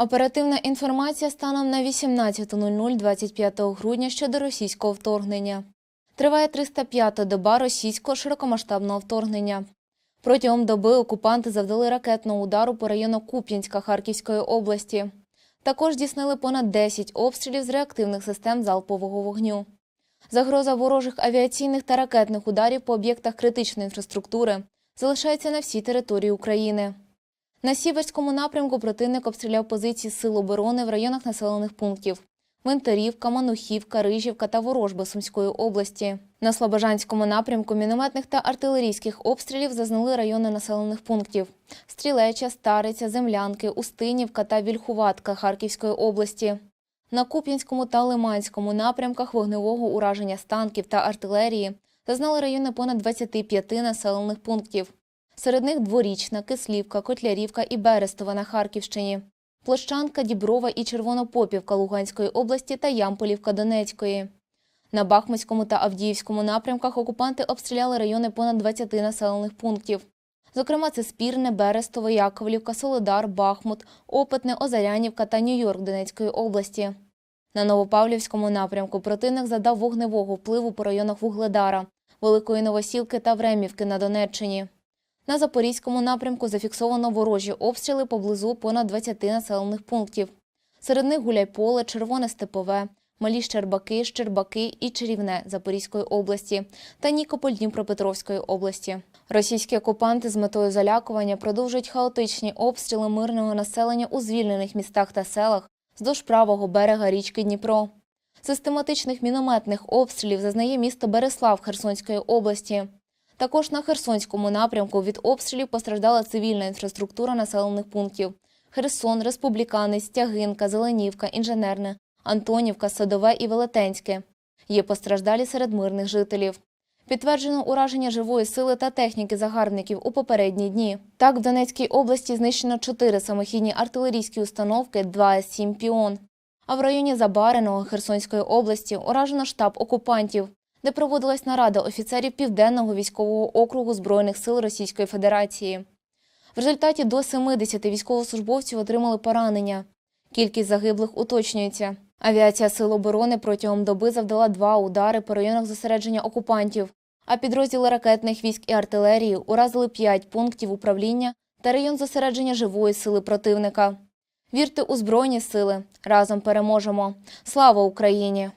Оперативна інформація станом на 18.00 25 грудня щодо російського вторгнення. Триває 305-та доба російського широкомасштабного вторгнення. Протягом доби окупанти завдали ракетного удару по району Куп'янська Харківської області. Також здійснили понад 10 обстрілів з реактивних систем залпового вогню. Загроза ворожих авіаційних та ракетних ударів по об'єктах критичної інфраструктури залишається на всій території України. На сіверському напрямку противник обстріляв позиції сил оборони в районах населених пунктів Винторівка, Манухівка, Рижівка та Ворожба Сумської області. На Слобожанському напрямку мінометних та артилерійських обстрілів зазнали райони населених пунктів Стрілеча, Стариця, Землянки, Устинівка та Вільхуватка Харківської області. На Куп'янському та Лиманському напрямках вогневого ураження з танків та артилерії зазнали райони понад 25 населених пунктів. Серед них Дворічна, Кислівка, Котлярівка і Берестова на Харківщині, Площанка, Діброва і Червонопопівка Луганської області та Ямполівка Донецької. На Бахмутському та Авдіївському напрямках окупанти обстріляли райони понад 20 населених пунктів. Зокрема, це Спірне, Берестово, Яковлівка, Солодар, Бахмут, Опитне, Озарянівка та Нью-Йорк Донецької області. На Новопавлівському напрямку противник задав вогневого впливу по районах Вугледара, Великої Новосілки та Времівки на Донеччині. На Запорізькому напрямку зафіксовано ворожі обстріли поблизу понад 20 населених пунктів. Серед них Гуляйполе, Червоне Степове, Малі Щербаки, Щербаки і Чарівне Запорізької області та Нікополь Дніпропетровської області. Російські окупанти з метою залякування продовжують хаотичні обстріли мирного населення у звільнених містах та селах вздовж правого берега річки Дніпро. Систематичних мінометних обстрілів зазнає місто Береслав Херсонської області. Також на Херсонському напрямку від обстрілів постраждала цивільна інфраструктура населених пунктів: Херсон, Республіканець, Тягинка, Зеленівка, Інженерне, Антонівка, Садове і Велетенське. Є постраждалі серед мирних жителів. Підтверджено ураження живої сили та техніки загарбників у попередні дні. Так, в Донецькій області знищено чотири самохідні артилерійські установки 2 С-7 «Піон». А в районі Забареного Херсонської області уражено штаб окупантів, де проводилась нарада офіцерів Південного військового округу Збройних сил Російської Федерації. В результаті до 70 військовослужбовців отримали поранення. Кількість загиблих уточнюється. Авіація Сил оборони протягом доби завдала два удари по районах зосередження окупантів, а підрозділи ракетних військ і артилерії уразили п'ять пунктів управління та район зосередження живої сили противника. Вірте у Збройні сили. Разом переможемо. Слава Україні!